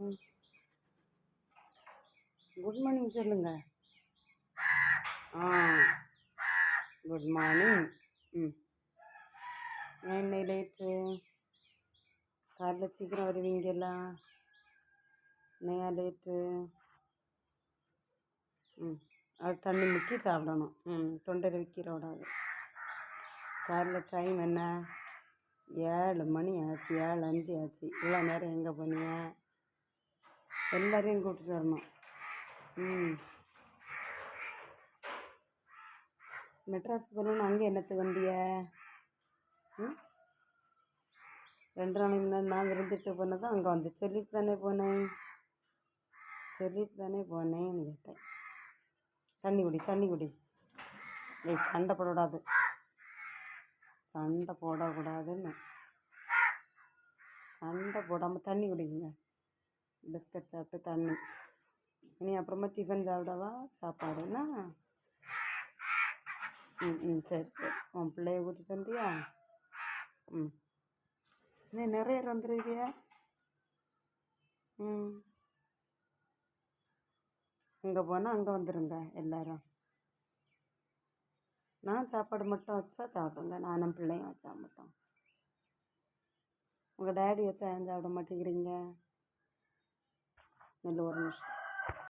ம். Good morning சொல்லுங்க. ஆ. Good morning ம். என்ன லேட்டு? காலைல சீக்கிரம் வருவீங்களா? என்னையா லேட்டு? ம். அது தண்ணி முக்கி சாப்பிடணும். ம். தொண்டையில் விற்கிற விடாது. காலைல டைம் என்ன? ஏழு மணி ஆச்சு. ஏழு அஞ்சு ஆச்சு. இவ்வளோ நேரம் எங்கே போனீங்க? எல்லாரையும் கூப்பிட்டு வரணும். ம். மெட்ராஸ் போகணும்னு அங்கே என்னத்துக்கு வந்திய ம்? ரெண்டு நாளைக்கு முன்னாடி நான் விருந்துட்டு போனதும் அங்கே வந்து சொல்லிட்டு தானே போனேன். சொல்லிட்டு தானே போனேன்னு கேட்டேன். தண்ணி குடி தண்ணி குடி. நீ சண்டை போடக்கூடாது. சண்டை போடக்கூடாதுன்னு. சண்டை போடாமல் தண்ணி குடிங்க. பிஸ்கட் சாப்பிட்டு தண்ணி. இனி அப்புறமா டிஃபன் சாப்பிடவா? சாப்பாடுன்னா ம் ம் சரி சரி. உன் பிள்ளைய கூட்டிகிட்டு வந்தியா? ம். இன்னும் நிறைய பேர் வந்துருக்கியா? ம். இங்கே போனால் அங்கே வந்துடுங்க எல்லாரும். நான் சாப்பாடு மட்டும் வச்சா சாப்பிடுங்க. நானும் பிள்ளையும் வச்சா மட்டும். உங்கள் டேடி வச்சா ஏன் சாப்பிட மாட்டேங்கிறீங்க? നല്ല ഓർമ്മ